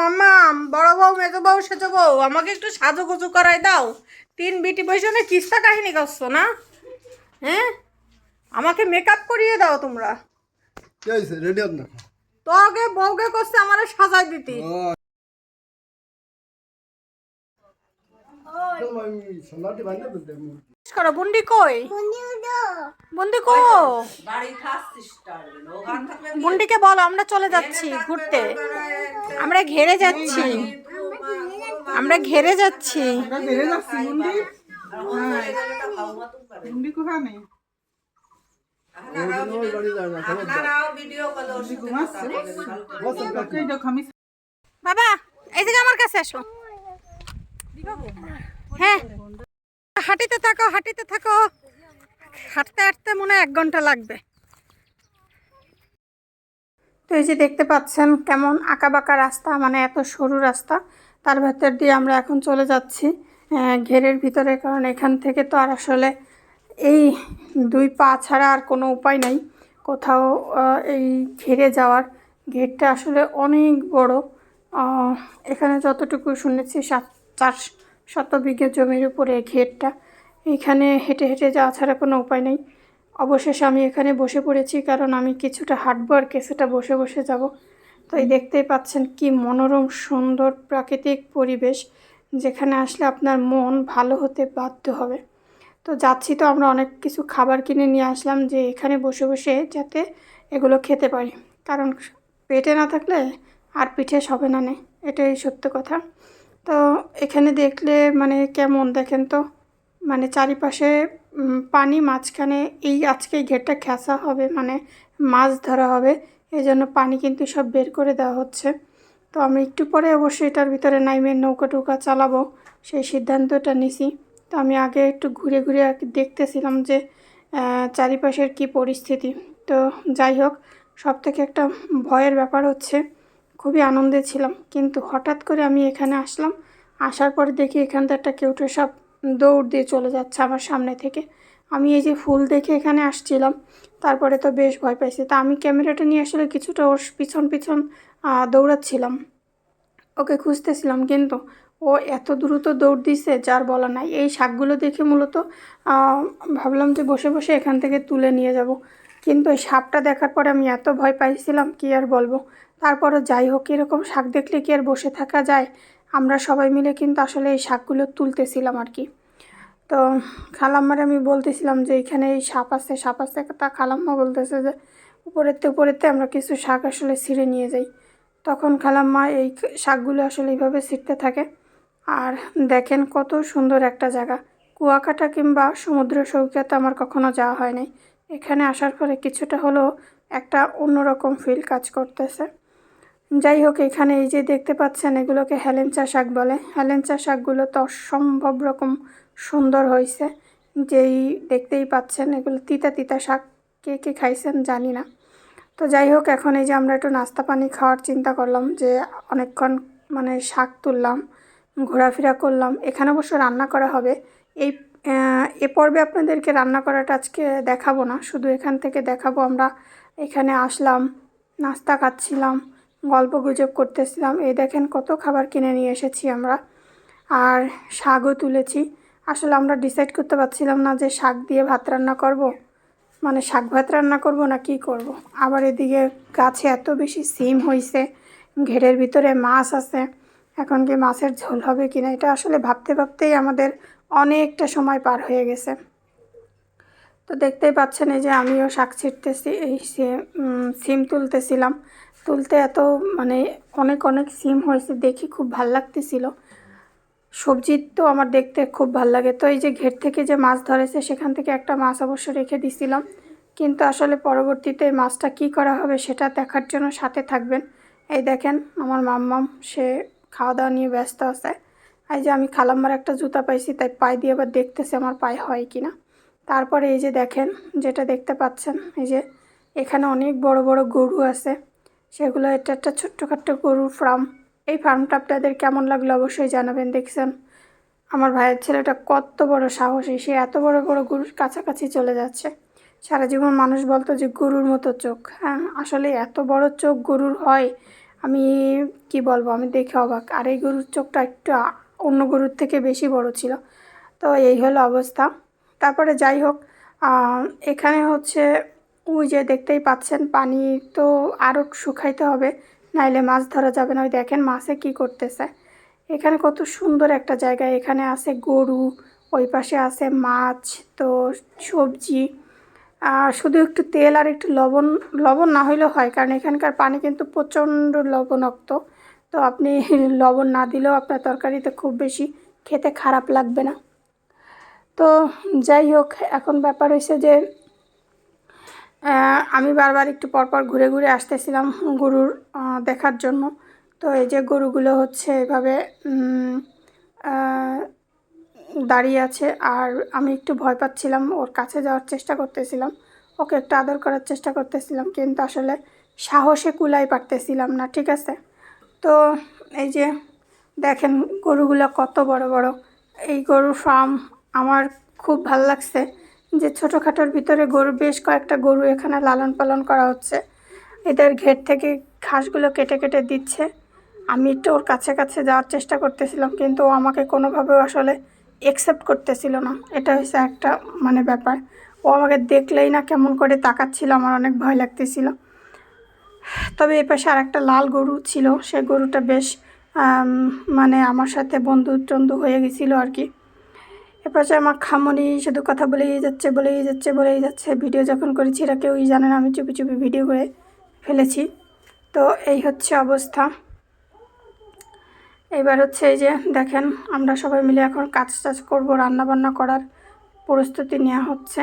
মাম্মা বড় বউ মেজো বউ সেজো বউ আমাকে একটু সাজুগুজু করাই দাও। তিন বিটি বৈশনে কিস্তা কাহিনী করছ না? হ্যাঁ? আমাকে মেকআপ করিয়ে দাও তোমরা। কি রেডি না? তোকে বউকে করছে আমার সাজাই দিতি। করো বুন্ডি কই? বুন্ডি কো? বুন্ডিকে বলো আমরা চলে যাচ্ছি ঘুরতে। আমরা ঘেরে যাচ্ছি। আমরা ঘেরে যাচ্ছি। বাবা এইদিকে আমার কাছে আসো। হ্যাঁ। হাঁটিতে থাকো হাঁটিতে থাকো। হাঁটতে হাঁটতে মনে হয় এক ঘণ্টা লাগবে। তো এই যে দেখতে পাচ্ছেন কেমন আঁকা বাঁকা রাস্তা মানে এত সরু রাস্তা। তার ভেতর দিয়ে আমরা এখন চলে যাচ্ছি ঘেরের ভিতরে। কারণ এখান থেকে তো আর আসলে এই দুই পা ছাড়া আর কোনো উপায় নাই। কোথাও এই ঘেরে যাওয়ার। ঘেরটা আসলে অনেক বড়। এখানে যতটুকু শুনেছি, সাত, চার শত বিঘে জমির উপরে ঘেরটা। এখানে হেঁটে হেঁটে যাওয়া ছাড়া কোনো উপায় নেই। অবশেষে আমি এখানে বসে পড়েছি কারণ আমি কিছুটা হাঁটবো আর কিছুটা বসে বসে যাব। তো এই দেখতেই পাচ্ছেন কি মনোরম, সুন্দর প্রাকৃতিক পরিবেশ যেখানে আসলে আপনার মন ভালো হতে বাধ্য হবে। তো যাচ্ছি তো আমরা অনেক কিছু খাবার কিনে নিয়ে আসলাম যে এখানে বসে বসে যাতে এগুলো খেতে পারি। কারণ পেটে না থাকলে আর পিঠে সবে না নেই, এটাই সত্য কথা। তো এখানে দেখলে মানে কেমন দেখেন তো? মানে চারিপাশে পানি মাঝখানে এই আজকে ঘেরটা খেঁচা হবে মানে মাছ ধরা হবে এই জন্য পানি কিন্তু সব বের করে দেওয়া হচ্ছে। তো আমি একটু পরে অবশ্যই এটার ভিতরে নাইমে নৌকা টৌকা চালাবো, সেই সিদ্ধান্তটা নিছি। তো আমি আগে একটু ঘুরে ঘুরে আর দেখতেছিলাম যে চারিপাশের কি পরিস্থিতি। তো যাই হোক, সব থেকে একটা ভয়ের ব্যাপার হচ্ছে, খুবই আনন্দে ছিলাম। কিন্তু হঠাৎ করে আমি এখানে আসলাম, আসার পরে দেখি এখানটা একটা কেউটে সব দৌড় দিয়ে চলে যাচ্ছে আমার সামনে থেকে। আমি এই যে ফুল দেখে এখানে আসছিলাম, তারপরে তো বেশ ভয় পাইছি। তা আমি ক্যামেরাটা নিয়ে আসলে কিছুটা ওর পিছন পিছন দৌড়াচ্ছিলাম। ওকে খুঁজতেছিলাম কিন্তু ও এত দ্রুত দৌড় দিছে, যার বলা নাই। এই শাকগুলো দেখে মূলত ভাবলাম যে বসে বসে এখান থেকে তুলে নিয়ে যাব। কিন্তু এই সাপটা দেখার পরে আমি এত ভয় পাইছিলাম, কি আর বলব? তারপরও যাই হোক, এরকম শাক দেখলে কি আর বসে থাকা যায়? আমরা সবাই মিলে কিন্তু আসলে এই শাকগুলো তুলতেছিলাম আর কি। তো খালাম্মার আমি বলতেছিলাম যে, এখানে এই সাপ আছে সাপ আছে। তা খালাম্মা বলতেছে যে উপরেতে উপরেতে আমরা কিছু শাক আসলে ছিঁড়ে নিয়ে যাই। তখন খালাম্মা এই শাকগুলো আসলে এইভাবে ছিঁড়তে থাকে। আর দেখেন কত সুন্দর একটা জায়গা। কুয়াকাটা কিংবা সমুদ্র সৈকতে আমার কখনো যাওয়া হয় নাই। এখানে আসার পরে কিছুটা হলেও একটা অন্যরকম ফিল কাজ করতেছে। যাই হোক এখানে এই যে দেখতে পাচ্ছেন, এগুলোকে হেলেঞ্চা শাক বলে। হেলেঞ্চা শাকগুলো তো অসম্ভব রকম সুন্দর হয়েছে। যেই দেখতেই পাচ্ছেন, এগুলো তিতা তিতা শাক। কে কে খাইছেন জানি না। তো যাই হোক এখন এই যে আমরা একটু নাস্তা পানি খাওয়ার চিন্তা করলাম যে অনেকক্ষণ মানে শাক তুললাম, ঘোরাফেরা করলাম। এখানে অবশ্য রান্না করা হবে। এই এ পর্বে আপনাদেরকে রান্না করাটা আজকে দেখাবো না। শুধু এখান থেকে দেখাবো আমরা। এখানে আসলাম, নাস্তা খাচ্ছিলাম। গল্প গুজব করতেছিলাম। এই দেখেন কত খাবার কিনে নিয়ে এসেছি আমরা। আর শাকও তুলেছি। আসলে আমরা ডিসাইড করতে পারছিলাম না যে শাক দিয়ে ভাত রান্না করব। মানে শাক ভাত রান্না করব না কি করব। আবার এদিকে গাছে এত বেশি সিম হয়েছে ঘেরের ভিতরে মাছ আছে। এখন কি মাছের ঝোল হবে কি না এটা আসলে ভাবতে ভাবতেই আমাদের অনেকটা সময় পার হয়ে গেছে। তো দেখতেই পাচ্ছেন এই যে আমিও শাক ছিটতেছি, এই সিম তুলতেছিলাম। তুলতে এত মানে অনেক অনেক সিম হয়েছে, দেখি খুব ভালো লাগতেছিল। সবজি তো আমার দেখতে খুব ভালো লাগে। তো এই যে ঘের থেকে যে মাছ ধরেছে, সেখান থেকে একটা মাছ অবশ্য রেখে দিছিলাম। কিন্তু আসলে পরবর্তীতে মাছটা কি করা হবে, সেটা দেখার জন্য সাথে থাকবেন। এই দেখেন, আমার মাম্মাম, সে খাওয়া দাওয়া নিয়ে ব্যস্ত আছে। এই যে আমি খালাম্মার একটা জুতা পাইছি, তাই পায়ে দিয়ে আবার দেখতেছি আমার পায়ে হয় কি না। তারপরে এই যে দেখেন, যেটা দেখতে পাচ্ছেন, এই যে এখানে অনেক বড় বড় গরু আছে। সেগুলো এটা একটা ছোট্টখাট্ট গরুর ফার্ম এই ফার্মটা আপনাদের কেমন লাগল অবশ্যই জানাবেন, দেখছেন? আমার ভাইয়ের ছেলেটা কত বড় সাহসী, সে এত বড় বড় গরুর কাছাকাছি চলে যাচ্ছে। সারা জীবন মানুষ বলতো যে গরুর মতো চোখ। হ্যাঁ আসলে এত বড় চোখ গরুর হয়, আমি কি বলব, আমি দেখে অবাক। আর এই গরুর চোখটা একটু অন্য গরুর থেকে বেশি বড় ছিল। তো এই হলো অবস্থা। তারপরে যাই হোক এখানে হচ্ছে ওই যে দেখতেই পাচ্ছেন, পানি তো আরও শুকাইতে হবে, নাইলে মাছ ধরা যাবে না। ওই দেখেন মাছে কি করতেছে। এখানে কত সুন্দর একটা জায়গা, এখানে আছে গরু, ওই পাশে আছে মাছ, তো সবজি। আর শুধু একটু তেল আর একটু লবণ লবণ না হইলেও হয়, কারণ এখানকার পানি কিন্তু প্রচণ্ড লবণাক্ত। তো আপনি লবণ না দিলেও আপনার তরকারিতে খুব বেশি খেতে খারাপ লাগবে না। তো যাই হোক, এখন ব্যাপার হয়েছে যে আমি বারবার একটু পরপর ঘুরে ঘুরে আসতেছিলাম গরুর দেখার জন্য। তো এই যে গরুগুলো হচ্ছে এভাবে দাঁড়িয়ে আছে। আর আমি একটু ভয় পাচ্ছিলাম, ওর কাছে যাওয়ার চেষ্টা করতেছিলাম। ওকে একটু আদর করার চেষ্টা করতেছিলাম, কিন্তু আসলে সাহসে কুলাই পারতেছিলাম না, ঠিক আছে? তো এই যে দেখেন গরুগুলো কত বড় বড়। এই গরুর ফার্ম আমার খুব ভালো লাগছে। যে ছোটোখাটোর ভিতরে গরু বেশ কয়েকটা গরু এখানে লালন পালন করা হচ্ছে। এদের ঘের থেকে ঘাসগুলো কেটে কেটে দিচ্ছে। আমি একটু ওর কাছে কাছে যাওয়ার চেষ্টা করতেছিলাম, কিন্তু ও আমাকে কোনোভাবেও আসলে একসেপ্ট করতেছিল না। এটা হচ্ছে একটা মানে ব্যাপার। ও আমাকে দেখলেই না কেমন করে তাকাচ্ছিল, আমার অনেক ভয় লাগতেছিল। তবে এ পাশে আর একটা লাল গরু ছিল, সে গরুটা বেশ মানে আমার সাথে বন্ধু টন্ধু হয়ে গেছিল আর কি। এপাশে আমার খামনি, শুধু কথা বলেই যাচ্ছে বলেই যাচ্ছে বলেই যাচ্ছে। ভিডিও যখন করেছি, এরা কেউই জানে না, আমি চুপি চুপি ভিডিও করে ফেলেছি। তো এই হচ্ছে অবস্থা। এবার হচ্ছে এই যে দেখেন, আমরা সবাই মিলে এখন কাজ টাজ করব, রান্না বান্না করার প্রস্তুতি নেওয়া হচ্ছে।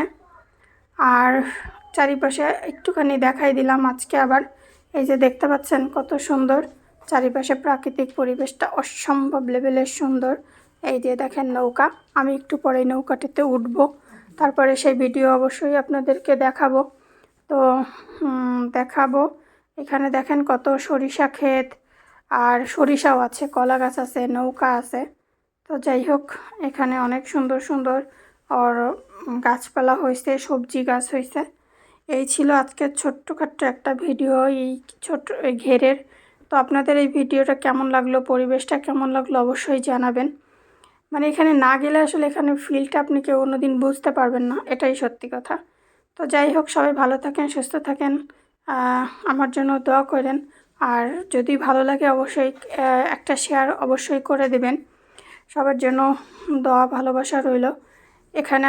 আর চারিপাশে একটুখানি দেখাই দিলাম আজকে আবার। এই যে দেখতে পাচ্ছেন কত সুন্দর, চারিপাশে প্রাকৃতিক পরিবেশটা অসম্ভব লেভেলের সুন্দর। এই যে দেখেন নৌকা, আমি একটু পরে নৌকাটিতে উঠবো। তারপরে সেই ভিডিও অবশ্যই আপনাদেরকে দেখাবো। তো দেখাবো। এখানে দেখেন কত সরিষা ক্ষেত, আর সরিষাও আছে, কলা গাছ আছে, নৌকা আছে। তো যাই হোক, এখানে অনেক সুন্দর সুন্দর আর গাছপালা হয়েছে সবজি গাছ হয়েছে এই ছিল আজকের ছোট্টখাট্ট একটা ভিডিও, এই ছোট্ট ঘেরের। তো আপনাদের এই ভিডিওটা কেমন লাগল, পরিবেশটা কেমন লাগল, অবশ্যই জানাবেন। মানে এখানে না গেলে আসলে এখানে ফিলটা আপনি কেউ অন্যদিন বুঝতে পারবেন না, এটাই সত্যি কথা। তো যাই হোক, সবাই ভালো থাকেন, সুস্থ থাকেন আমার জন্য দোয়া করেন। আর যদি ভালো লাগে অবশ্যই একটা শেয়ার অবশ্যই করে দেবেন। সবার জন্য দোয়া, ভালোবাসা রইল। এখানে